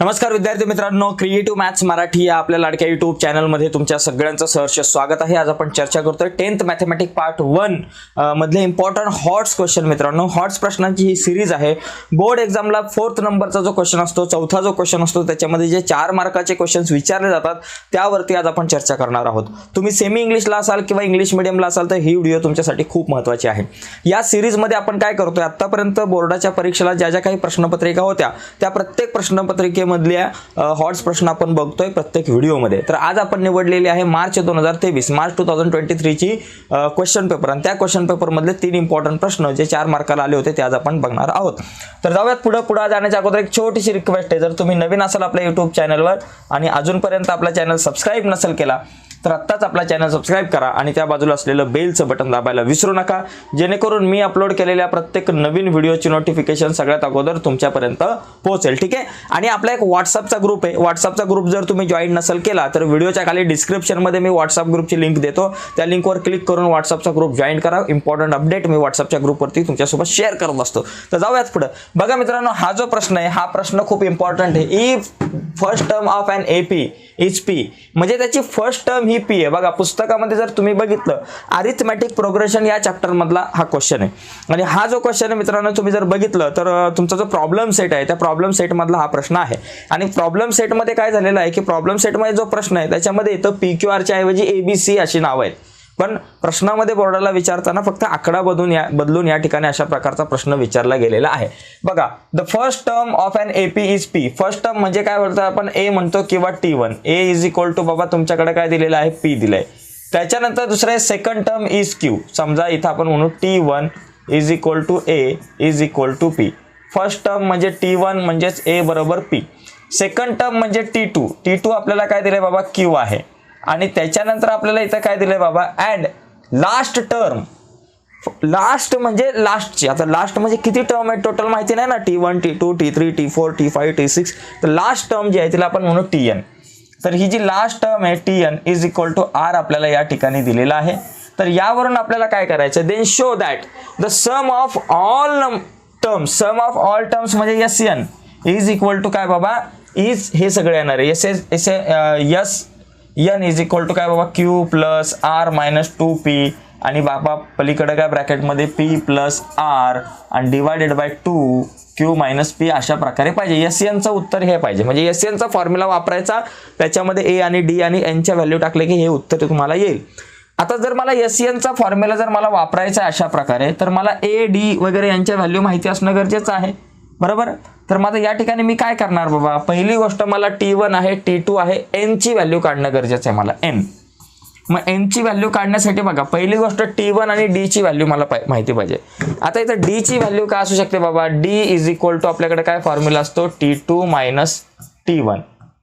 नमस्कार विद्यार्थी मित्रांनो क्रिएटिव्ह मॅथ्स मराठी या आपल्या लाडक्या युट्यूब चॅनलमध्ये तुमच्या सगळ्यांचं सहर्ष स्वागत आहे. आज आपण चर्चा करतोय टेन्थ मॅथमॅटिक पार्ट वन मधले इम्पॉर्टंट हॉट्स क्वेश्चन मित्रांनो. हॉट्स प्रश्नांची ही सिरीज आहे. बोर्ड एक्झामला फोर्थ नंबरचा जो क्वेश्चन असतो चौथा जो क्वेश्चन असतो त्याच्यामध्ये जे चार मार्काचे क्वेश्चन्स विचारले जातात त्यावरती आज आपण चर्चा करणार आहोत. तुम्ही सेमी इंग्लिशला असाल किंवा इंग्लिश मिडियमला असाल तर ही व्हिडिओ तुमच्यासाठी खूप महत्त्वाची आहे. या सिरीजमध्ये आपण काय करतोय आत्तापर्यंत बोर्डाच्या परीक्षेला ज्या ज्या काही प्रश्नपत्रिका होत्या त्या प्रत्येक प्रश्नपत्रिके प्रश्नपत्रिकेमधल्या हॉट्स प्रश्न आपण बघतोय प्रत्येक व्हिडिओमध्ये. तर आज आपण निवडलेली आहे मार्च दोन हजार तेवीस मार्च टू थाउजंड ट्वेंटी थ्रीची क्वेश्चन पेपर आणि त्या क्वेश्चन पेपरमधले तीन इम्पॉर्टंट प्रश्न जे चार मार्काला आले होते ते आज आपण बघणार आहोत. तर जाऊयात पुढं. पुढे जाण्याच्या अगोदर एक छोटीशी रिक्वेस्ट आहे. जर तुम्ही नवीन असाल आपल्या युट्यूब चॅनलवर आणि अजूनपर्यंत आपला चॅनल सबस्क्राईब नसेल केला तर आत्ताच आपला चॅनल सबस्क्राईब करा आणि त्या बाजूला असलेलं बेलचं बटन दाबायला विसरू नका. जेणेकरून मी अपलोड केलेल्या प्रत्येक नवीन व्हिडिओची नोटिफिकेशन सगळ्यात अगोदर तुमच्यापर्यंत पोहोचेल ठीक आहे? आणि आपला एक व्हॉट्सअपचा ग्रुप आहे. व्हॉट्सअपचा ग्रुप जर तुम्ही जॉईन नसेल केला तर व्हिडिओच्या खाली डिस्क्रिप्शनमध्ये मी व्हॉट्सअप ग्रुपची लिंक देतो. त्या लिंकवर क्लिक करून व्हॉट्सअपचा ग्रुप जॉईन करा. इम्पॉर्टंट अपडेट मी व्हॉट्सअपच्या ग्रुपवरती तुमच्यासोबत शेअर करत असतो. तर जाऊयात पुढं. बघा मित्रांनो हा जो प्रश्न आहे हा प्रश्न खूप इम्पॉर्टंट आहे. If first term of and A H P म्हणजे त्याची फर्स्ट टर्म ही पी आहे बघा पुस्तकामध्ये जर तुम्ही बघितलं अरिथमॅटिक प्रोग्रेशन या चॅप्टरमधला हा क्वेश्चन आहे. आणि हा जो क्वेश्चन आहे मित्रांनो तुम्ही जर बघितलं तर तुमचा जो प्रॉब्लेम सेट आहे त्या प्रॉब्लेम सेटमधला हा प्रश्न आहे. आणि प्रॉब्लेम सेटमध्ये काय झालेलं आहे की प्रॉब्लेम सेटमध्ये जो प्रश्न आहे त्याच्यामध्ये येतं पी क्यू आरच्या ऐवजी ए बी सी अशी नावं आहेत. पण प्रश्नामध्ये बोर्डाला विचारताना फक्त आकडा बदलून या बदलून या ठिकाणी अशा प्रकारचा प्रश्न विचारला गेलेला आहे. बघा the first term of an A P is P first term म्हणजे काय बोलतो आपण? ए म्हणतो किंवा T one A is equal to बाबा तुमच्याकडे काय दिलेलं आहे? पी दिलंय. त्याच्यानंतर दुसरं आहे सेकंड टर्म इज क्यू समजा इथं आपण म्हणू T one is equal to A is equal to P first term म्हणजे टी वन म्हणजेच ए बरोबर पी सेकंड टर्म म्हणजे टी टू टी टू आपल्याला काय दिलंय बाबा? क्यू आहे. आणि त्याच्यानंतर आपल्याला इथं काय दिलंय बाबा? अँड लास्ट टर्म लास्ट म्हणजे लास्टची आता लास्ट म्हणजे किती टर्म आहे टोटल माहिती नाही ना? T one T two T three T four T five T six तर लास्ट टर्म जी आहे तिला आपण म्हणू टी एन तर ही जी लास्ट टर्म आहे T N is equal to R आपल्याला या ठिकाणी दिलेला आहे. तर यावरून आपल्याला काय करायचं? Then show that the sum of all terms sum of all terms म्हणजे S N is equal to काय बाबा? इज हे सगळे येणार आहे. S S yes N is equal to काय बाबा? Q plus R minus two P आणि बाबा पलीकडे काय ब्रॅकेटमध्ये? पी प्लस आर आणि divided by two Q minus P अशा प्रकारे पाहिजे. एस एनचं उत्तर हे पाहिजे. म्हणजे एस एनचा फॉर्म्युला वापरायचा त्याच्यामध्ये ए आणि डी आणि एनच्या व्हॅल्यू टाकले की हे उत्तर तुम्हाला येईल. आता जर मला एस एनचा फॉर्म्युला जर मला वापरायचा आहे अशा प्रकारे तर मला ए डी वगैरे यांच्या व्हॅल्यू माहिती असणं गरजेचं आहे. बरोबर? तर माझं या ठिकाणी मी काय करणार बाबा? पहिली गोष्ट मला टी वन आहे टी टू आहे एनची व्हॅल्यू काढणं गरजेचं आहे मला एन मग एनची व्हॅल्यू काढण्यासाठी बघा पहिली गोष्ट टी वन आणि डी ची व्हॅल्यू मला माहिती पाहिजे. आता इथं डी ची व्हॅल्यू काय असू शकते बाबा? डी इज इक्वल टू आपल्याकडे काय फॉर्म्युला असतो? T two minus T one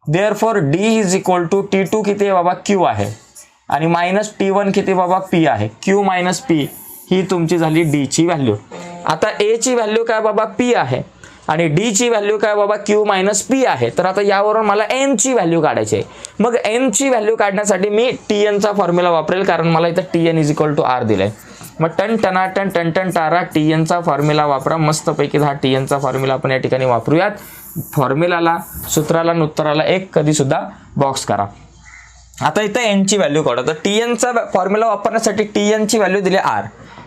therefore D is equal to T two किती आहे बाबा? क्यू आहे. आणि मायनस टी वन किती बाबा? पी आहे. क्यू मायनस पी ही तुमची झाली डी ची व्हॅल्यू आता ए ची व्हॅल्यू काय बाबा? पी आहे. आणि डी ची व्हॅल्यू काय बाबा? क्यू मायनस पी आहे. तर आता यावरून मला एन ची व्हॅल्यू काढायची आहे. मग एन ची व्हॅल्यू काढण्यासाठी मी टी एनचा फॉर्म्युला वापरेल कारण मला इथं T N is equal to R दिलाय. मग टन टना टन टन टन टारा टी एनचा फॉर्म्युला वापरा. मस्तपैकी हा टी एनचा फॉर्म्युला आपण या ठिकाणी वापरूयात. फॉर्म्युलाला सूत्राला आणि उत्तराला एक कधी सुद्धा बॉक्स करा. आता इथं एनची व्हॅल्यू काढा. तर टी एनचा फॉर्म्युला वापरण्यासाठी टी एनची व्हॅल्यू दिली आर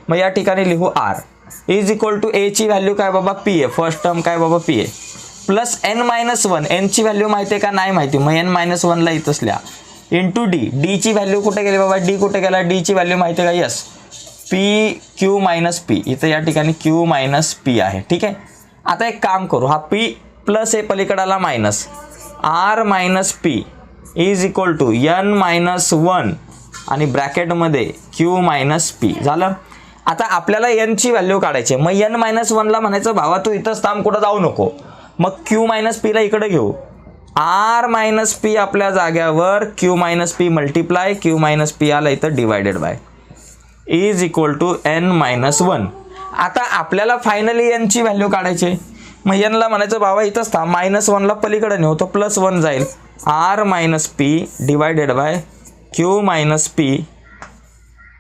मग या ठिकाणी लिहू आर इज इक्वल टू एची व्हॅल्यू काय बाबा? पी आहे फर्स्ट टर्म काय बाबा? पी आहे प्लस एन मायनस वन एनची व्हॅल्यू माहिती आहे का? नाही माहिती. मग एन मायनस वनला इथंच इन इंटू डी डीची व्हॅल्यू कुठे गेली बाबा? डी कुठे गेला? डीची व्हॅल्यू माहिती आहे का? Yes P Q minus P इथं या ठिकाणी क्यू मायनस पी आहे. ठीक आहे? आता एक काम करू. हा पी प्लस हे पलीकडाला minus R minus P is equal to N minus one आणि ब्रॅकेटमध्ये क्यू मायनस पी झालं? आता आपल्याला एनची व्हॅल्यू काढायची आहे. मग एन मायनस वनला म्हणायचं भावा तू इथंच थांब कुठं जाऊ नको. मग क्यू मायनस पीला इकडे घेऊ. आर मायनस पी आपल्या जाग्यावर Q minus P multiply Q minus P आला इथं divided by is equal to N minus one आता आपल्याला फायनली एनची व्हॅल्यू काढायची आहे. मग एनला म्हणायचं बाबा इथंच थांब मायनस वनला पलीकडे नेऊ तर प्लस वन जाईल. R minus P divided by Q minus P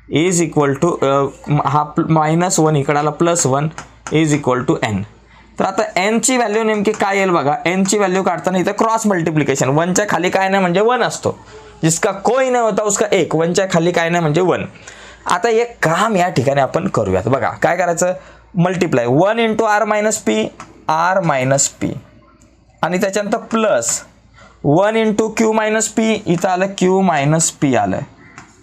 is equal to हा minus one इकडाला plus one is equal to N तर आता एनची व्हॅल्यू नेमकी काय येईल बघा? एनची व्हॅल्यू काढताना इथं क्रॉस मल्टिप्लिकेशन वनच्या खाली काय नाही म्हणजे वन असतो. जिसका कोई नाही होता उसका एक. वनच्या खाली काय नाही म्हणजे वन आता एक काम या ठिकाणी आपण करूयात. बघा काय करायचं? Multiply one into R minus P R minus P आणि त्याच्यानंतर plus one into Q minus P इथं आलं क्यू मायनस पी आलं.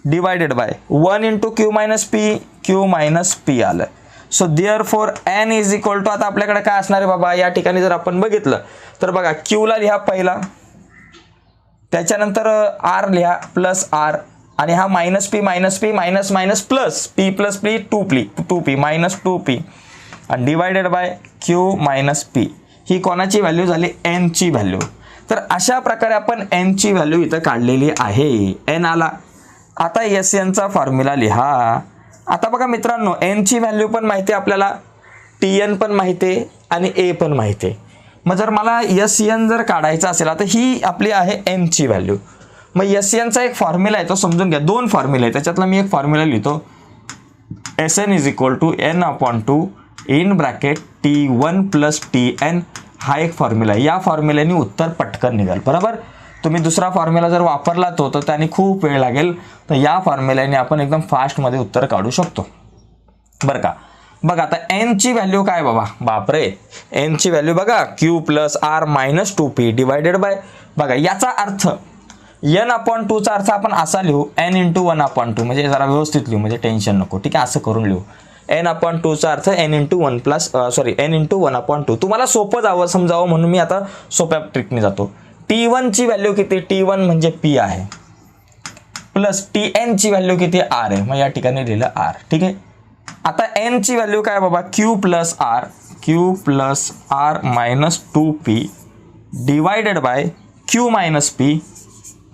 Divided by one into Q minus P Q minus P आलं. So therefore N is equal to आता आपल्याकडे काय असणार आहे बाबा? या ठिकाणी जर आपण बघितलं तर बघा क्यूला लिहा पहिला त्याच्यानंतर आर लिहा प्लस आर आणि हा minus P minus P minus minus plus P plus P two P two P minus two P आणि divided by Q minus P ही कोणाची व्हॅल्यू झाली? एनची व्हॅल्यू तर अशा प्रकारे आपण एनची व्हॅल्यू इथं काढलेली आहे. एन आला. आता एस एनचा फॉर्म्युला लिहा. आता बघा मित्रांनो एनची व्हॅल्यू पण माहिती आहे आपल्याला टी एन पण माहिती आहे आणि ए पण माहिती आहे. मग जर मला एस एन जर काढायचं असेल आता ही आपली आहे एनची व्हॅल्यू मग एस एनचा एक फॉर्म्युला आहे तो समजून घ्या. दोन फॉर्म्युला आहे त्याच्यातला मी एक फॉर्म्युला लिहितो. S N is equal to N upon two in bracket T one plus T N हा एक फॉर्म्युला आहे. या फॉर्म्युल्याने उत्तर पटकन निघाल. बरोबर? तुम्ही दुसरा फॉर्म्युला जर वापरला तो तर त्याने खूप वेळ लागेल. तर या फॉर्म्युल्याने आपण एकदम फास्टमध्ये उत्तर काढू शकतो. बरं का? बघा आता एनची व्हॅल्यू काय बाबा? बापरे. एनची व्हॅल्यू बघा Q plus R minus two P divided by बघा याचा अर्थ एन अपॉन टूचा अर्थ आपण असा लिहू N into one upon two म्हणजे जरा व्यवस्थित लिहू म्हणजे टेन्शन नको ठीक आहे? असं करून लिहू. एन अपॉन टूचा अर्थ N into one plus sorry N into one upon two तुम्हाला सोपं जावं समजावं म्हणून मी आता सोप्या ट्रिकने जातो. टी वनची व्हॅल्यू किती? टी वन म्हणजे पी आहे. प्लस टी एनची व्हॅल्यू किती? आर आहे. मग या ठिकाणी लिहिलं आर ठीक आहे? आता एनची व्हॅल्यू काय बाबा? Q plus R Q plus R minus two P divided by Q minus P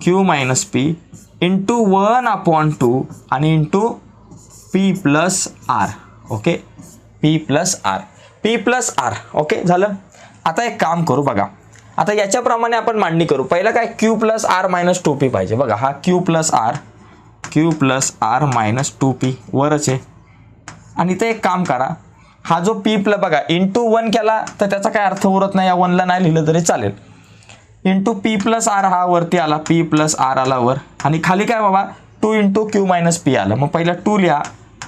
Q minus P into one upon two आणि into P plus R okay P plus R P plus R okay झालं? आता एक काम करू बघा. आता याच्याप्रमाणे आपण मांडणी करू. पहिलं काय? Q plus R minus two P पाहिजे. बघा हा Q plus R Q plus R minus two P वरच आहे. आणि ते एक काम करा. हा जो पी प्ल बघा इंटू वन केला तर त्याचा काय अर्थ उरत नाही? या वनला नाही लिहिलं तरी चालेल. इंटू पी प्लस आर हा वरती आला. पी प्लस आर आला वर. आणि खाली काय बाबा? Two into Q minus P आलं. मग पहिला टू लिहा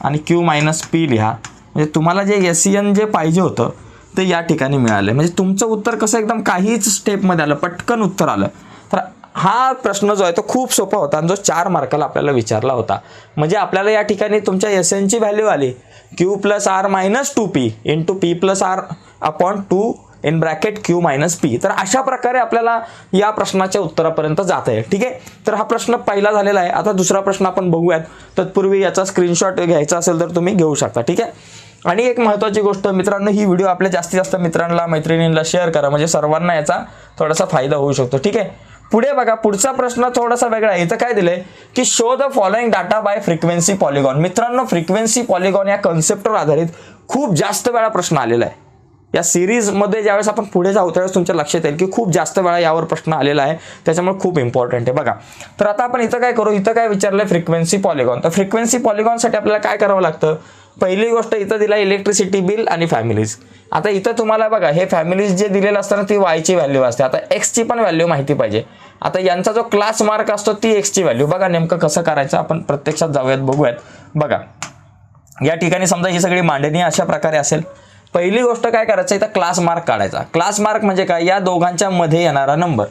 आणि क्यू मायनस पी लिहा. म्हणजे तुम्हाला जे एस एन जे पाहिजे होतं ते या ठिकाणी मिळालं. म्हणजे तुमचं उत्तर कसं एकदम काहीच स्टेपमध्ये आलं पटकन उत्तर आलं. तर हा प्रश्न जो आहे तो खूप सोपा होता आणि जो चार मार्काला आपल्याला विचारला होता. म्हणजे आपल्याला या ठिकाणी तुमच्या एस एनची व्हॅल्यू आली. Q plus R minus two P into P plus R upon two in bracket Q minus P तर अशा प्रकारे आपल्याला या प्रश्नाच्या उत्तरापर्यंत जात आहे ठीक आहे? तर हा प्रश्न पहिला झालेला आहे. आता दुसरा प्रश्न आपण बघूयात. तत्पूर्वी याचा स्क्रीनशॉट घ्यायचा असेल तर तुम्ही घेऊ शकता. ठीक आहे? आणि एक महत्त्वाची गोष्ट मित्रांनो ही व्हिडिओ आपल्या जास्तीत जास्त मित्रांना मैत्रिणींना शेअर करा. म्हणजे सर्वांना याचा थोडासा फायदा होऊ शकतो. ठीक आहे? पुढे बघा पुढचा प्रश्न थोडासा वेगळा आहे. इथं काय दिलंय? की show the following data by frequency polygon मित्रांनो फ्रिक्वेन्सी पॉलिगॉन या कन्सेप्टवर आधारित खूप जास्त वेळा प्रश्न आलेला आहे. या सिरीजमध्ये ज्यावेळेस आपण पुढे जाऊ त्यावेळेस तुमच्या लक्षात येईल की खूप जास्त वेळा यावर प्रश्न आलेला आहे. त्याच्यामुळे खूप इम्पॉर्टंट आहे. बघा तर आता आपण इथं काय करू? इथं काय विचारलं फ्रिक्वेन्सी पॉलिगॉन तर फ्रिक्वेन्सी पॉलिगॉनसाठी आपल्याला काय करावं लागतं? पहिली गोष्ट इथं दिला इलेक्ट्रिसिटी बिल आणि फॅमिलीज आता इथं तुम्हाला बघा हे फॅमिलीज जे दिलेलं असतं ती वायची व्हॅल्यू असते. आता एक्सची पण व्हॅल्यू माहिती पाहिजे. आता यांचा जो क्लास मार्क असतो ती एक्सची व्हॅल्यू बघा नेमकं कसं करायचं आपण प्रत्यक्षात जाऊयात बघूयात. बघा या ठिकाणी समजा ही सगळी मांडणी अशा प्रकारे असेल. पहिली गोष्ट काय करायचं इथं क्लास मार्क काढायचा. क्लास मार्क म्हणजे काय? या दोघांच्या मध्ये येणारा नंबर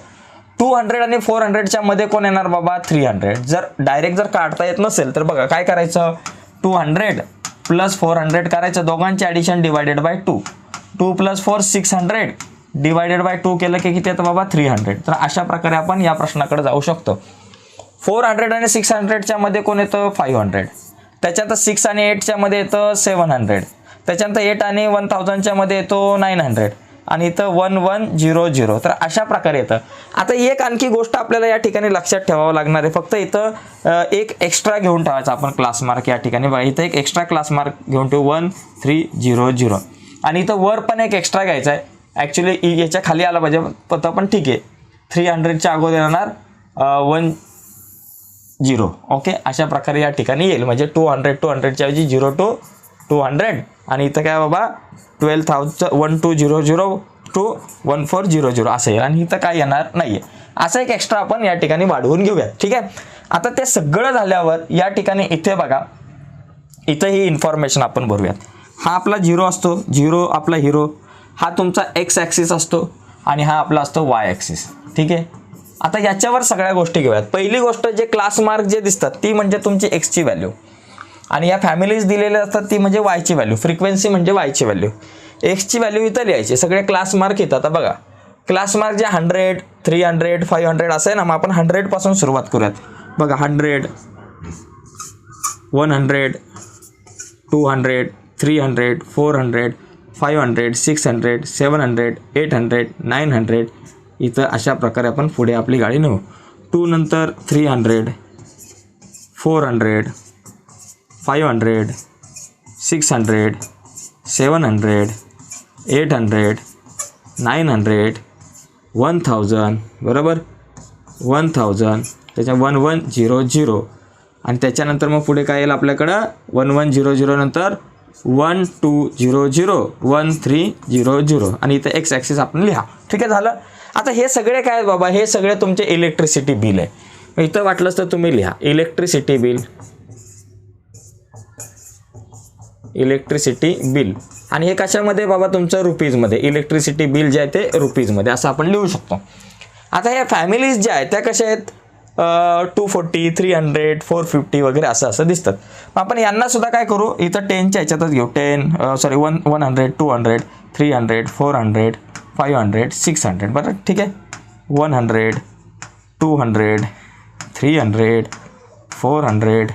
टू हंड्रेड आणि फोर हंड्रेडच्या मध्ये कोण येणार बाबा? थ्री हंड्रेड जर डायरेक्ट जर काढता येत नसेल तर बघा काय करायचं? Two hundred plus four hundred करायचं दोघांचे addition divided by two two plus four six hundred divided by two केलं की किती येतं बाबा? थ्री हंड्रेड तर अशा प्रकारे आपण या प्रश्नाकडे जाऊ शकतो. फोर हंड्रेड आणि सिक्स हंड्रेडच्या मध्ये कोण येतं? फाईव्ह हंड्रेड त्याच्यानंतर सिक्स आणि एटच्या मध्ये येतं सेवन हंड्रेड त्याच्यानंतर एट आणि वन थाउजंडच्या मध्ये येतो नाईन हंड्रेड आणि इथं वन वन झिरो झिरो. तर अशा प्रकारे येतं. आता एक आणखी गोष्ट आपल्याला या ठिकाणी लक्षात ठेवावं लागणार आहे. फक्त इथं एक एक्स्ट्रा घेऊन ठेवायचा आपण क्लास मार्क या ठिकाणी. बघा इथं एक एक्स्ट्रा क्लास मार्क घेऊन ठेवू. One three zero zero. आणि इथं वर पण एक एक्स्ट्रा घ्यायचा आहे. ॲक्च्युली याच्या खाली आला पाहिजे. पत्ता पण ठीक आहे. थ्री हंड्रेडच्या अगोदर येणार वन झिरो. ओके अशा प्रकारे या ठिकाणी येईल. म्हणजे टू हंड्रेड टू हंड्रेडच्या ऐवजी झिरो टू टू हंड्रेड आणि इथं काय बाबा twelve thousand one two zero zero two one four zero zero असं येईल आणि इथं काय येणार नाही आहे असं एक एक्स्ट्रा आपण या ठिकाणी वाढवून घेऊया ठीक आहे? आता ते सगळं झाल्यावर या ठिकाणी इथे बघा. इथं ही इन्फॉर्मेशन आपण भरूयात. हा आपला झिरो असतो. झिरो आपला हिरो हा तुमचा एक्स ॲक्सिस असतो. आणि हा आपला असतो वाय ॲक्सिस ठीक आहे? आता याच्यावर सगळ्या गोष्टी घेऊयात. पहिली गोष्ट जे क्लास मार्क जे दिसतात ती म्हणजे तुमची एक्सची व्हॅल्यू आणि या फॅमिलीज दिलेल्या असतात ती म्हणजे वायची व्हॅल्यू फ्रिक्वेन्सी म्हणजे वायची व्हॅल्यू एक्सची व्हॅल्यू इथं लिहायची. सगळे क्लास मार्क येतात. आता बघा. क्लास मार्क जे hundred three hundred five hundred असं आहे ना मग आपण हंड्रेडपासून सुरुवात करूयात. बघा hundred one hundred two hundred three hundred four hundred five hundred six hundred seven hundred eight hundred nine hundred इथं अशा प्रकारे आपण पुढे आपली गाडी नेऊ. टू नंतर three hundred four hundred five hundred six hundred seven hundred eight hundred nine hundred one thousand बरोबर? वन थाउजंड त्याच्या वन वन झिरो झिरो. आणि त्याच्यानंतर मग पुढे काय येईल आपल्याकडं? वन वन झिरो झिरो नंतर one two zero zero one three zero zero. आणि इथं एक्स ॲक्सिस आपण लिहा. ठीक आहे झालं? आता हे सगळे काय आहेत बाबा? हे सगळे तुमचे इलेक्ट्रिसिटी बिल आहे. मग इथं वाटलंच तर तुम्ही लिहा. इलेक्ट्रिसिटी बिल इलेक्ट्रिसिटी बिल आणि हे कशामध्ये बाबा तुमचं रुपीजमध्ये इलेक्ट्रिसिटी बिल जे आहे ते रुपीजमध्ये असं आपण लिहू शकतो. आता या फॅमिलीज ज्या आहेत त्या कशा आहेत? Two forty three hundred four fifty वगैरे असं असं दिसतात. मग आपण यांनासुद्धा काय करू? इथं टेनच्या ह्याच्यातच घेऊ. Ten sorry one one hundred two hundred three hundred four hundred five hundred six hundred बरं ठीक आहे? One hundred two hundred three hundred four hundred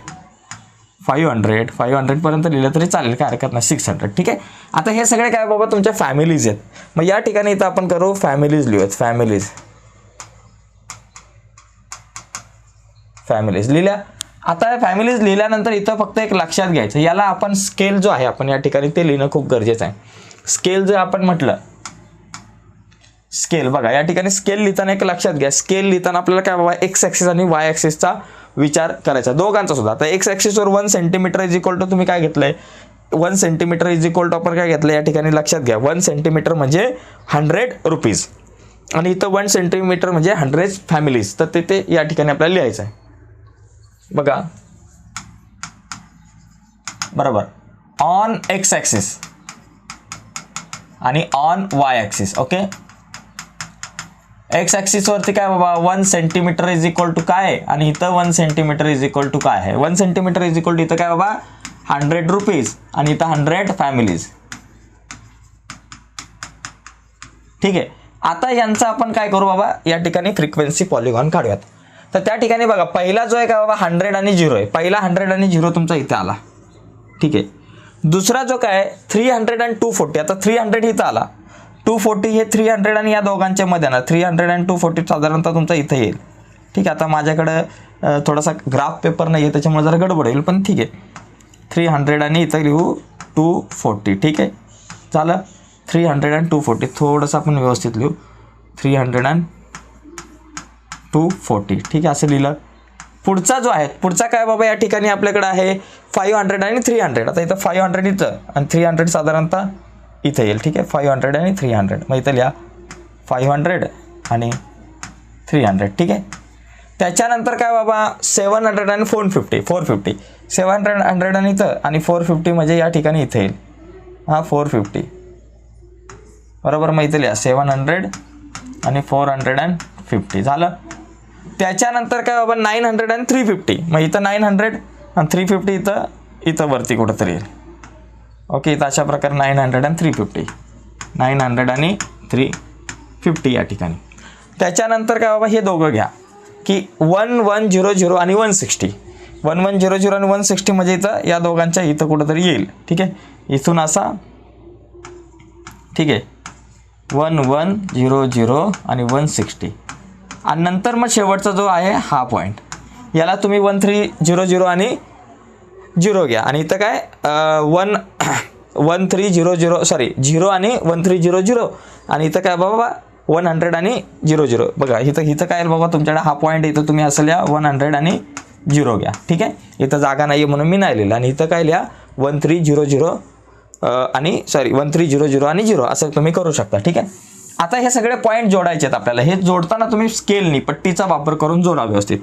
five hundred five हंड्रेडपर्यंत लिहिलं तरी चालेल काय हरकत नाही सिक्स हंड्रेड ठीक आहे? आता हे सगळे काय बाबा तुमच्या फॅमिलीज आहेत. मग या ठिकाणी इथं आपण करू फॅमिलीज लिहूयात फॅमिलीज फॅमिलीज लिहिल्या. आता फॅमिलीज लिहिल्यानंतर इथं फक्त एक लक्षात घ्यायचं. याला आपण स्केल जो आहे आपण या ठिकाणी ते लिहिणं खूप गरजेचं आहे. स्केल जर आपण म्हटलं स्केल बघा या ठिकाणी स्केल लिहिताना एक लक्षात घ्या. स्केल लिहिताना आपल्याला काय बाबा एक्स ॲक्सिस आणि वाय ॲक्सिसचा विचार करायचा. दोघांचा सुद्धा. आता X ॲक्सिसवर one centimetre is equal to तुम्ही काय घेतलंय? One centimetre is equal to आपण काय घेतलं या ठिकाणी लक्षात घ्या. वन सेंटीमीटर म्हणजे हंड्रेड रुपीज आणि इथं वन सेंटीमीटर म्हणजे हंड्रेड फॅमिलीज तर ते ते या ठिकाणी आपल्याला लिहायचं आहे. बघा. बरोबर. ऑन एक्स ॲक्सिस आणि on Y axis okay X ॲक्सिसवरती काय बाबा? One centimetre is equal to काय? आहे? आणि इथं one centimetre is equal to काय? आहे one centimetre is equal to इथं काय बाबा? हंड्रेड रुपीज आणि इथं हंड्रेड फॅमिलीज ठीक आहे? आता यांचं आपण काय करू बाबा? या ठिकाणी फ्रिक्वेन्सी पॉलिगॉन काढूयात. तर त्या ठिकाणी बघा पहिला जो आहे का बाबा? हंड्रेड आणि झिरो आहे. पहिला हंड्रेड आणि झिरो तुमचा इथे आला. ठीक आहे? दुसरा जो काय? Three hundred and two forty आता थ्री हंड्रेड इथं आला. टू फोर्टी हे थ्री हंड्रेड आणि या दोघांच्या मध्ये ना three hundred and two forty साधारणतः तुमचा इथं येईल. ठीक आहे आता माझ्याकडं थोडासा ग्राफ पेपर नाही आहे त्याच्यामुळे जरा गडबड होईल पण ठीक आहे. थ्री हंड्रेड आणि इथं लिहू टू फोर्टी ठीक आहे? झालं? Three hundred and two forty थोडंसं आपण व्यवस्थित लिहू. Three hundred and two forty ठीक आहे असं लिहिलं. पुढचा जो आहे पुढचा काय बाबा या ठिकाणी आपल्याकडे आहे? फाईव्ह हंड्रेड आणि थ्री हंड्रेड. आता इथं फाईव्ह हंड्रेड इथं आणि थ्री हंड्रेड साधारणतः इथं येईल ठीक आहे? फाईव्ह हंड्रेड आणि थ्री हंड्रेड मग इथं लिहा फाईव्ह हंड्रेड आणि थ्री हंड्रेड ठीक आहे? त्याच्यानंतर काय बाबा? सेवन हंड्रेड आणि four fifty four fifty seven hundred hundred आणि इथं आणि फोर फिफ्टी म्हणजे या ठिकाणी इथं येईल. हां फोर फिफ्टी बरोबर? मग इथं लिहा सेवन हंड्रेड आणि फोर हंड्रेड अँड फिफ्टी झालं? त्याच्यानंतर काय बाबा? Nine hundred and three fifty मग इथं नाईन हंड्रेड आणि थ्री फिफ्टी इथं इथं वरती कुठंतरी येईल. ओके इथं अशा प्रकारे nine hundred and three fifty nine hundred आणि थ्री फिफ्टी या ठिकाणी. त्याच्यानंतर काय बाबा हे दोघं घ्या. की वन वन झिरो झिरो आणि one sixty one one zero zero आणि वन सिक्स्टी म्हणजे इथं या दोघांच्या इथं कुठंतरी येईल. ठीक आहे? इथून असा. ठीक आहे? वन वन झिरो झिरो आणि वन सिक्स्टी आणि नंतर मग शेवटचा जो आहे हा पॉईंट याला तुम्ही वन थ्री झिरो झिरो आणि झिरो घ्या. आणि इथं काय one one three zero zero sorry zero आणि वन थ्री झिरो झिरो. आणि इथं काय बाबा वन हंड्रेड आणि झिरो झिरो. बघा इथं इथं काय बाबा तुमच्याकडे? हा पॉईंट इथं तुम्ही असं लिहा वन हंड्रेड आणि झिरो घ्या. ठीक आहे? इथं जागा नाही आहे म्हणून मी नाही लिहिलं. आणि इथं काय लिहा वन थ्री झिरो झिरो आणि sorry one three zero zero आणि झिरो. असं तुम्ही करू शकता. ठीक आहे? आता हे सगळे पॉईंट जोडायचे आहेत आपल्याला. हे जोडताना तुम्ही स्केलनी पट्टीचा वापर करून जोडा व्यवस्थित.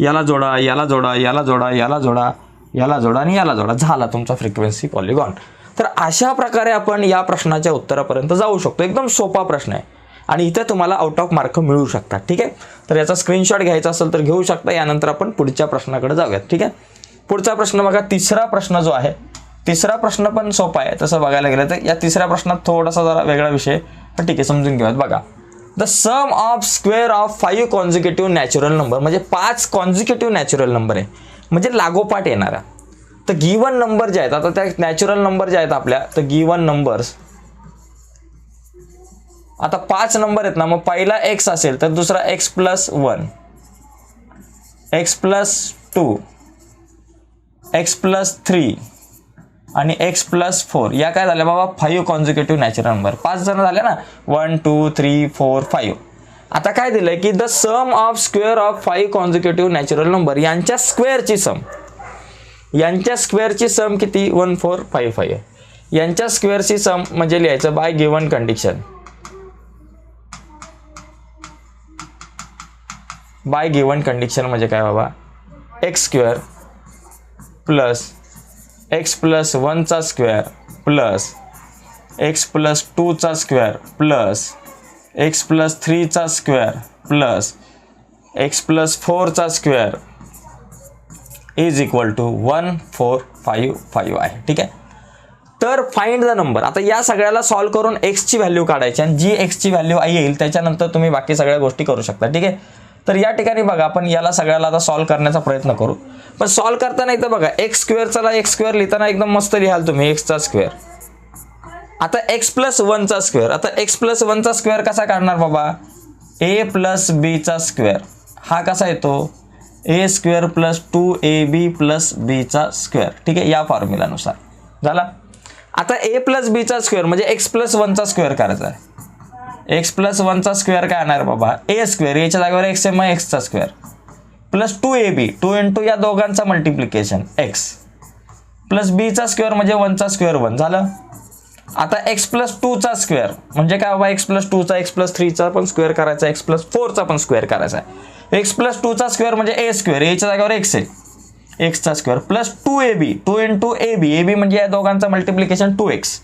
याला जोडा याला जोडा याला जोडा याला जोडा. याला जोडा आणि याला जोडा. झाला तुमचा फ्रिक्वेन्सी पॉलिगॉन तर अशा प्रकारे आपण या प्रश्नाच्या उत्तरापर्यंत जाऊ शकतो. एकदम सोपा प्रश्न आहे. आणि इथे तुम्हाला आउट ऑफ मार्क मिळू शकतात. ठीक आहे? तर याचा स्क्रीनशॉट घ्यायचा असेल तर घेऊ शकता. यानंतर आपण पुढच्या प्रश्नाकडे जाऊयात. ठीक आहे? पुढचा प्रश्न बघा. तिसरा प्रश्न जो आहे तिसरा प्रश्न पण सोपा आहे. तसं बघायला गेलं तर या तिसऱ्या प्रश्नात थोडासा जरा वेगळा विषय पण ठीक आहे समजून घेऊयात. बघा. The sum of square of five consecutive natural number म्हणजे पाच कॉन्झिक्युटिव्ह नॅचरल नंबर आहे. म्हणजे लागोपाठ येणारा. तर गिवन नंबर जे आहेत आता त्या नॅचरल नंबर जे आहेत आपल्या तर गिवन नंबर्स. आता पाच नंबर आहेत ना मग पहिला एक्स असेल तर दुसरा X plus one X plus two X plus three आणि एक्स प्लस फोर या काय झाल्या बाबा? फाईव्ह कॉन्झिक्युटिव्ह नॅचरल नंबर पाच जण झाले ना? One two three four five आता काय दिलंय की the sum of square of five consecutive natural number यांच्या स्क्वेअरची सम यांच्या स्क्वेअरची सम किती? वन फोर फाईव्ह फाईव्ह यांच्या स्क्वेअरची सम म्हणजे लिहायचं by given condition by given condition म्हणजे काय बाबा? X square plus x plus वनचा square plus x plus टूचा स्क्वेअर प्लस एक्स प्लस थ्रीचा स्क्वेअर प्लस एक्स प्लस फोरचा square is equal to one four five five आहे. ठीक आहे? तर फाइंड द नंबर. आता या सगळ्याला सॉल्व करून एक्सची व्हॅल्यू काढायची आणि जी एक्सची व्हॅल्यू येईल त्याच्यानंतर तुम्ही बाकी सगळ्या गोष्टी करू शकता. ठीक आहे? तर या ठिकाणी बघा आपण याला सगळ्याला आता सॉल्व करण्याचा प्रयत्न करू. पण सॉल्व्ह करताना इथं बघा एक्स स्क्वेअर चला एक्स स्क्वेअर लिहिताना एकदम मस्त लिहाल तुम्ही एक्सचा स्क्वेअर आता एक्स प्लस वनचा स्क्वेअर आता एक्स प्लस वनचा स्क्वेअर कसा काढणार बाबा? ए प्लस बीचा स्क्वेअर हा कसा येतो? A square plus two a b plus बीचा स्क्वेअर ठीक आहे या फॉर्म्युलानुसार झाला? आता ए प्लस बीचा स्क्वेअर म्हणजे एक्स प्लस वनचा स्क्वेअर करायचा आहे. एक्स प्लस वनचा स्क्वेअर काय येणार बाबा? ए स्क्वेअर याच्या जागेवर एक्स एम मग एक्सचा square plus two a b two into या दोघांचा मल्टिप्लिकेशन एक्स प्लस बीचा स्क्वेअर म्हणजे वनचा स्क्वेअर वन झालं? आता एक्स प्लस टूचा स्क्वेअर म्हणजे काय बाबा एक्स प्लस टूचा एक्स प्लस थ्रीचा पण स्क्वेअर करायचा एक्स प्लस फोरचा पण स्क्वेअर करायचा आहे. एक्स प्लस टूचा स्क्वेअर म्हणजे ए स्क्वेअर एच्या जागेवर एक्स आहे. एक्सचा square plus two a b two into a b a b म्हणजे या दोघांचा मल्टिप्लिकेशन टू एक्स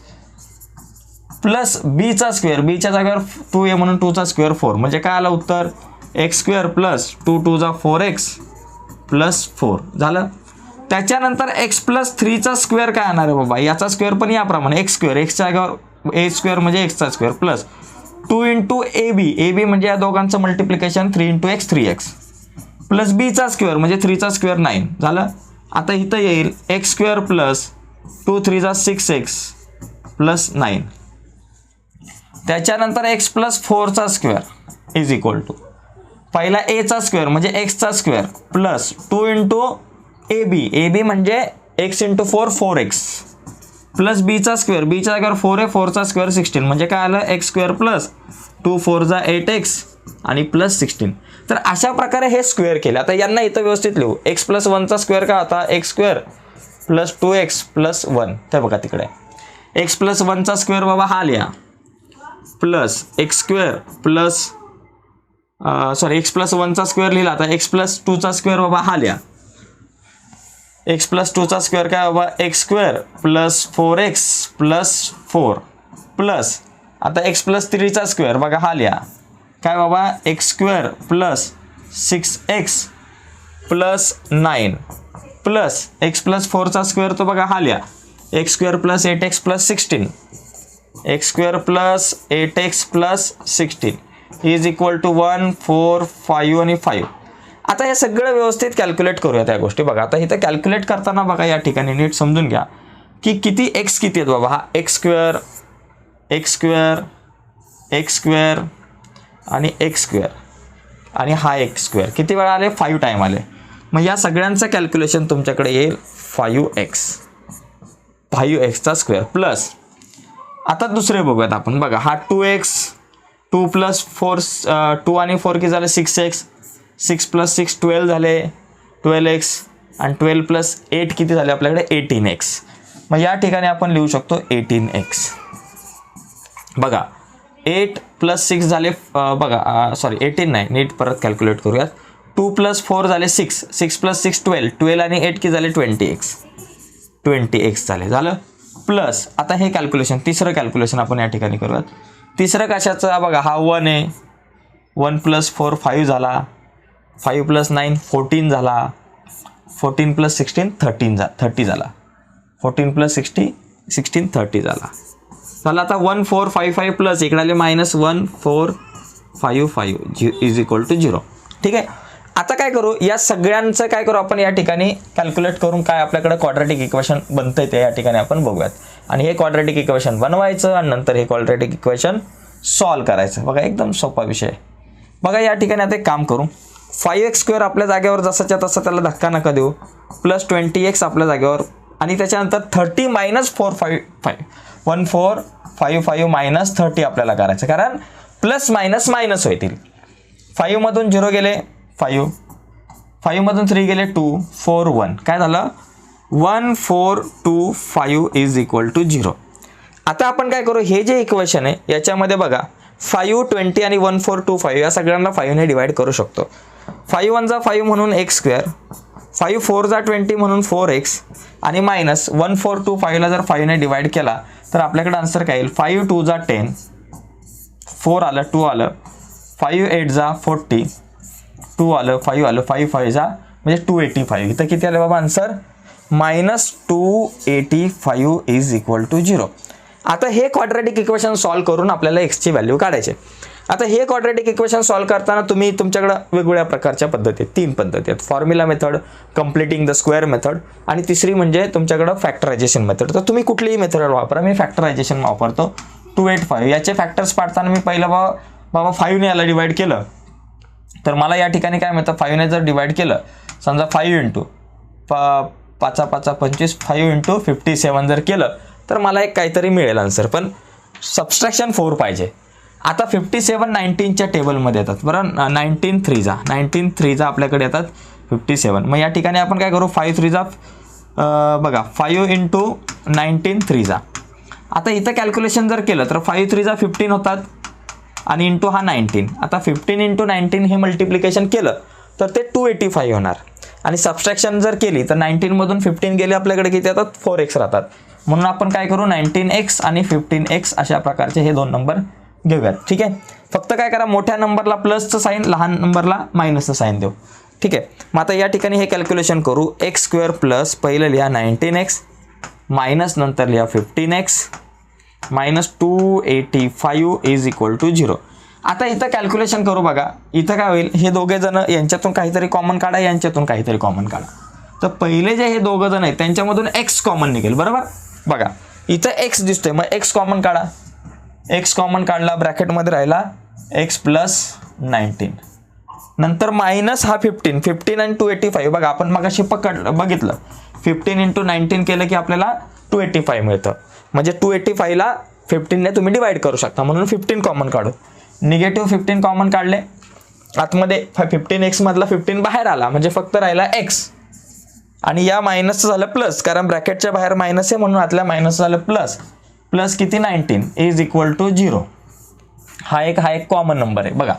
प्लस बीचा स्क्वेअर बीच्या जागेवर टू ए म्हणून टूचा स्क्वेअर फोर म्हणजे काय आलं उत्तर? एक्स स्क्वेअर प्लस टू टूचा फोर एक्स प्लस फोर. झालं? त्याच्यानंतर एक्स प्लस थ्रीचा स्क्वेअर काय येणार आहे बाबा? याचा स्क्वेअर पण याप्रमाणे एक्स स्क्वेअर. एक्सच्या जागेवर ए स्क्वेअर म्हणजे एक्सचा square plus two into a b. A b म्हणजे या दोघांचं multiplication three into x three x. Plus बीचा स्क्वेअर म्हणजे थ्रीचा स्क्वेअर नाईन. झालं? आता इथं येईल. एक्स स्क्वेअर प्लस टू थ्रीचा सिक्स एक्स प्लस नाईन. त्याच्यानंतर एक्स प्लस फोरचा स्क्वेअर इज इक्वल टू पहिला एचा स्क्वेअर म्हणजे एक्सचा square plus two into a b a b म्हणजे x into four four x plus बीचा स्क्वेअर बीच्या जागेवर फोर आहे फोरचा स्क्वेअर सिक्स्टीन म्हणजे काय आलं? एक्स स्क्वेअर प्लस टू फोरचा एट एक्स आणि प्लस सिक्स्टीन तर अशा प्रकारे हे स्क्वेअर केले. आता यांना इथं व्यवस्थित लिहू. एक्स प्लस वनचा स्क्वेअर काय होता? X square plus two x plus one ते बघा तिकडे. एक्स प्लस वनचा स्क्वेअर बाबा हा लिहा. Plus x square plus sorry x plus वनचा square लिहिला आता. एक्स प्लस टूचा स्क्वेअर बाबा हा लिहा. एक्स प्लस टूचा स्क्वेअर काय बाबा? X square plus four x plus four plus आता एक्स प्लस थ्रीचा स्क्वेअर बघा हा लिहा. काय बाबा? X square plus six x plus nine plus x plus फोरचा स्क्वेअर तो बघा हा लिहा. X square plus eight x plus sixteen x square plus eight x plus sixteen is equal to one four five आणि five आता हे सगळं व्यवस्थित कॅल्क्युलेट करूया त्या गोष्टी. बघा आता इथं कॅल्क्युलेट करताना बघा या ठिकाणी नीट समजून घ्या की किती एक्स किती आहेत बाबा. हा x square x square x square आणि एक्स स्क्वेअर आणि हा एक्स स्क्वेअर किती वेळा आले? फाईव्ह टाईम आले. मग या सगळ्यांचं कॅल्क्युलेशन तुमच्याकडे येईल फाईव्ह एक्स फाईव्ह एक्सचा स्क्वेअर प्लस आता दुसरे बघूयात आपण. बघा हा two x two plus four two आणि फोर की झाले? Six x. Six plus six twelve झाले. ट्वेल्व एक्स आणि ट्वेल्व प्लस एट किती झाले आपल्याकडे? Eighteen x. मग या ठिकाणी आपण लिहू शकतो एटीन एक्स. बघा एट प्लस सिक्स झाले बघा सॉरी एटीन नाही नीट परत कॅल्क्युलेट करूयात. टू प्लस फोर झाले six. Six plus six twelve. Twelve आणि एट की झाले? Twenty x. ट्वेंटी एक्स झाले. झालं? प्लस आता हे कॅल्क्युलेशन तिसरं कॅल्क्युलेशन आपण या ठिकाणी करूयात. तिसरं कशाचं? बघा हा वन आहे. वन प्लस फोर फाईव्ह झाला. फाईव्ह प्लस नाईन फोर्टीन झाला. फोर्टीन प्लस सिक्स्टीन थर्टीन झा थर्टी झाला. Fourteen plus sixty sixteen thirty झाला. झालं आता one four five five plus इकडे minus one four five five झि is equal to zero ठीक आहे? आता काय करू? या सगळ्यांचं काय करू आपण या ठिकाणी कॅल्क्युलेट करून काय आपल्याकडे क्वाड्रॅटिक इक्वेशन बनतंय ते या ठिकाणी आपण बघूयात. आणि हे क्वाड्रॅटिक इक्वेशन बनवायचं आणि नंतर हे क्वाड्रॅटिक इक्वेशन सॉल्व करायचं. बघा एकदम सोपा विषय. बघा या ठिकाणी आता एक काम करू. फाईव्ह एक्स स्क्वेअर आपल्या जागेवर जसाच्या तसं त्याला धक्का नका देऊ. प्लस ट्वेंटी एक्स आपल्या जागेवर. आणि त्याच्यानंतर thirty minus four five five one four five five minus thirty आपल्याला करायचं. कारण प्लस मायनस मायनस होतील. फाईव्हमधून झिरो गेले फाईव्ह फाईव्हमधून थ्री गेले टू फोर वन काय झालं? One four two five is equal to zero. आता आपण काय करू हे जे इक्वेशन आहे याच्यामध्ये बघा फाईव्ह ट्वेंटी आणि वन फोर टू फाईव्ह या सगळ्यांना फाईव्हने डिवाईड करू शकतो. फाईव्ह वनचा फाईव्ह म्हणून एक्स स्क्वेअर फाईव्ह फोरचा ट्वेंटी म्हणून फोर एक्स आणि मायनस वन फोर टू फाईव्हला जर फाईव्हने डिवाईड केला तर आपल्याकडे आन्सर काय येईल? फाईव्ह टू जा टेन फोर आलं टू आलं फाईव्ह एट जा फोर्टी टू आलं फाईव्ह आलं फाईव्ह फाईव्ह जा म्हणजे टू एटी फाईव्ह. इथं किती आलं बाबा? Answer minus two eighty five is equal to zero आता हे क्वाड्रॅटिक इक्वेशन सॉल्व करून आपल्याला एक्सची व्हॅल्यू काढायचे आता हे क्वाड्रॅटिक इक्वेशन सॉल्व करताना तुम्ही तुमच्याकडं वेगवेगळ्या प्रकारच्या पद्धती आहेत. तीन पद्धती आहेत. Formula method completing the square method आणि तिसरी म्हणजे तुमच्याकडं फॅक्टरायझेशन मेथड तर तुम्ही कुठलीही मेथड वापरा. मी फॅक्टरायझेशन वापरतो. टू एट फाईव्ह याचे फॅक्टर्स पाडताना मी पहिलं बाबा बाबा फाईव्हने याला डिवाईड केलं. तर मला या ठिकाणी काय मिळतं? फाईव्हने जर डिवाईड केलं. समजा फाईव्ह इंटू पा पाचा पाचा पंचवीस फाईव्ह इंटू फिफ्टी सेवन जर केलं तर मला एक काहीतरी मिळेल आन्सर पण सबस्ट्रॅक्शन फोर पाहिजे. आता फिफ्टी सेवन नाईन्टीनच्या टेबलमध्ये येतात बरं? नाईन्टीन थ्रीजा नाईन्टीन थ्रीजा आपल्याकडे येतात फिफ्टी सेवन मग या ठिकाणी आपण काय करू? फाईव्ह थ्रीजा बघा फाईव्ह इंटू नाईन्टीन थ्रीजा आता इथं कॅल्क्युलेशन जर केलं तर फाईव्ह थ्रीजा फिफ्टीन होतात आणि इंटू हा नाईन्टीन आता फिफ्टीन इंटू नाईन्टीन हे मल्टिप्लिकेशन केलं तर ते टू एटी फाईव्ह होणार. आणि सबस्ट्रॅक्शन जर केली तर नाईन्टीनमधून फिफ्टीन गेले आपल्याकडे किती येतात? फोर एक्स राहतात. म्हणून आपण काय करू? नाईन्टीन एक्स आणि फिफ्टीन एक्स अशा प्रकारचे हे दोन नंबर घेऊयात. ठीक आहे? फक्त काय करा मोठ्या नंबरला प्लसचं साईन लहान नंबरला मायनसचं साईन देऊ. ठीक आहे? मग आता या ठिकाणी हे कॅल्क्युलेशन करू. एक्स स्क्वेअर प्लस पहिलं लिहा नाईन्टीन एक्स मायनस नंतर लिहा fifteen x minus two eighty five is equal to zero आता इथं कॅल्क्युलेशन करू बघा. इथं काय होईल? हे दोघे जण यांच्यातून काहीतरी कॉमन काढा यांच्यातून काहीतरी कॉमन काढा. तर पहिले जे हे दोघं जण आहेत त्यांच्यामधून एक्स कॉमन निघेल बरोबर? बघा इथं एक्स दिसतोय मग एक्स कॉमन काढा. एक्स कॉमन काढला ब्रॅकेटमध्ये राहिला एक्स प्लस नाईन्टीन नंतर मायनस हा फिफ्टीन फिफ्टीन आणि टू एटी फाईव्ह बघा आपण मग अशी पकडलं बघितलं. फिफ्टीन इंटू नाईन्टीन केलं की आपल्याला टू एटी फाईव्ह मिळतं. म्हणजे टू एटी फाईव्हला फिफ्टीनने तुम्ही डिवाईड करू शकता. म्हणून फिफ्टीन कॉमन काढू. निगेटिव्ह फिफ्टीन कॉमन काढले. आतमध्ये फिफ्टीन एक्समधला फिफ्टीन बाहेर आला म्हणजे फक्त राहिला एक्स आणि या मायनसचं झालं प्लस कारण ब्रॅकेटच्या बाहेर मायनस आहे म्हणून आतल्या मायनस झालं प्लस प्लस किती? Nineteen is equal to zero हा एक हा एक कॉमन नंबर आहे. बघा.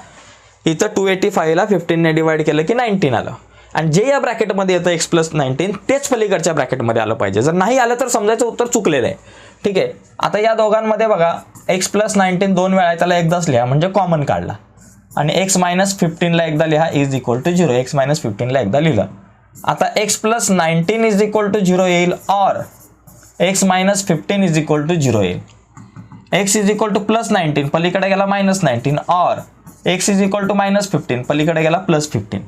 इथं टू एटी फाईव्हला फिफ्टीनने डिवाईड केलं की नाईन्टीन आलं. आणि जे या ब्रॅकेटमध्ये येतं एक्स प्लस नाईन्टीन तेच पलीकडच्या ब्रॅकेटमध्ये आलं पाहिजे. जर नाही आलं तर समजायचं उत्तर चुकलेलं आहे. ठीक आहे. आता या दोघांमध्ये बघा. एक्स प्लस नाईन्टीन दोन वेळा त्याला एकदाच लिहा म्हणजे कॉमन काढला. आणि एक्स मायनस फिफ्टीनला एकदा लिहा is equal to zero. X minus फिफ्टीनला एकदा लिहिलं. आता x plus nineteen is equal to zero येईल or x minus fifteen is equal to zero येईल. X is equal to plus nineteen पलीकडे गेला minus nineteen or x is equal to minus fifteen पलीकडे गेला plus fifteen.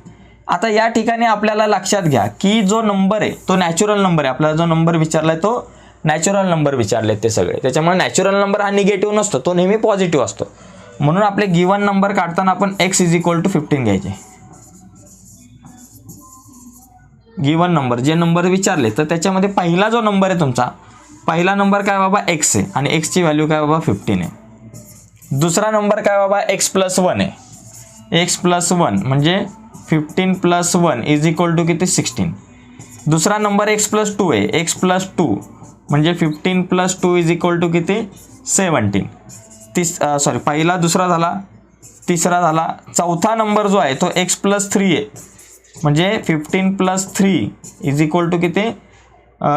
आता या ठिकाणी आपल्याला लक्षात घ्या की जो नंबर आहे तो नॅचरल नंबर आहे. आपल्याला जो नंबर विचारला आहे तो नॅचरल नंबर विचारलेत ते सगळे. त्याच्यामुळे नॅचरल नंबर हा निगेटिव्ह नसतो तो नेहमी पॉझिटिव्ह असतो. म्हणून आपले गिवन नंबर काढताना आपण x is equal to fifteen घ्यायचे. गिवन नंबर जे नंबर विचारले तर त्याच्यामध्ये पहिला जो नंबर आहे तुमचा पहिला नंबर काय बाबा एक्स आहे आणि एक्सची व्हॅल्यू काय बाबा फिफ्टीन आहे. दुसरा नंबर काय बाबा एक्स प्लस वन आहे. एक्स प्लस वन म्हणजे fifteen plus one is equal to किती? सिक्स्टीन दुसरा नंबर एक्स प्लस टू आहे. एक्स प्लस टू म्हणजे fifteen plus two is equal to किती? सेवन्टीन तीस सॉरी पहिला दुसरा झाला तिसरा झाला चौथा नंबर जो आहे तो एक्स प्लस थ्री आहे. म्हणजे fifteen plus three is equal to किती?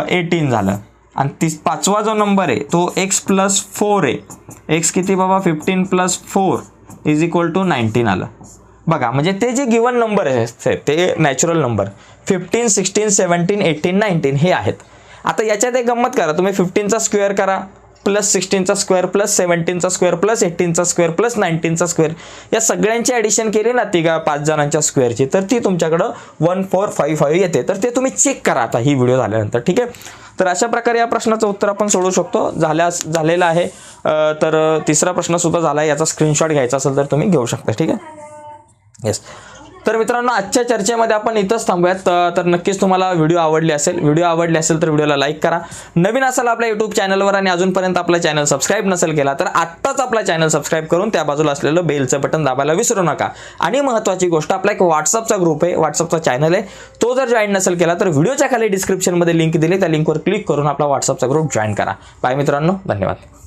एटीन झालं. आणि तीस पाचवा जो नंबर आहे तो एक्स प्लस फोर आहे. एक्स किती बाबा? Fifteen plus four is equal to nineteen आलं. बघा म्हणजे ते जे गिवन नंबर आहे ते- ते natural number fifteen sixteen seventeen eighteen nineteen हे आहेत. आता याच्यात एक गंमत करा. तुम्ही फिफ्टीनचा स्क्वेअर करा प्लस सिक्स्टीनचा स्क्वेअर प्लस सेवन्टीनचा स्क्वेअर प्लस एटीनचा स्क्वेअर प्लस नाईन्टीनचा स्क्वेअर या सगळ्यांची ॲडिशन केली ना तिघा पाच जणांच्या स्क्वेअरची तर ती तुमच्याकडं वन फोर फाईव्ह फाईव्ह येते. तर ते तुम्ही चेक करा आता ही व्हिडिओ झाल्यानंतर ठीक आहे? तर अशा प्रकारे या प्रश्नाचं उत्तर आपण सोडू शकतो. झाल्यास झालेलं आहे. तर तिसरा प्रश्नसुद्धा झाला आहे. याचा स्क्रीनशॉट घ्यायचा असेल तर तुम्ही घेऊ शकता ठीक आहे? येस तर मित्रांनो आजच्या चर्चेमध्ये आपण इथंच थांबूयात. तर नक्कीच तुम्हाला व्हिडिओ आवडली असेल व्हिडिओ आवडली असेल तर व्हिडिओला लाईक करा. नवीन असाल आपल्या यूट्यूब चॅनलवर आणि अजूनपर्यंत आपला चॅनल सबस्क्राईब नसेल केला तर आत्ताच आपला चॅनल सबस्क्राईब करून त्या बाजूला असलेलं बेलचं बटन दाबायला विसरू नका. आणि महत्त्वाची गोष्ट आपला एक व्हॉट्सअपचा ग्रुप आहे व्हॉट्सअपचा चॅनल आहे. तो जर जॉईन नसेल केला तर व्हिडिओच्या खाली डिस्क्रिप्शनमध्ये लिंक दिली त्या लिंकवर क्लिक करून आपला व्हॉट्सअपचा ग्रुप जॉईन करा. बाय मित्रांनो धन्यवाद.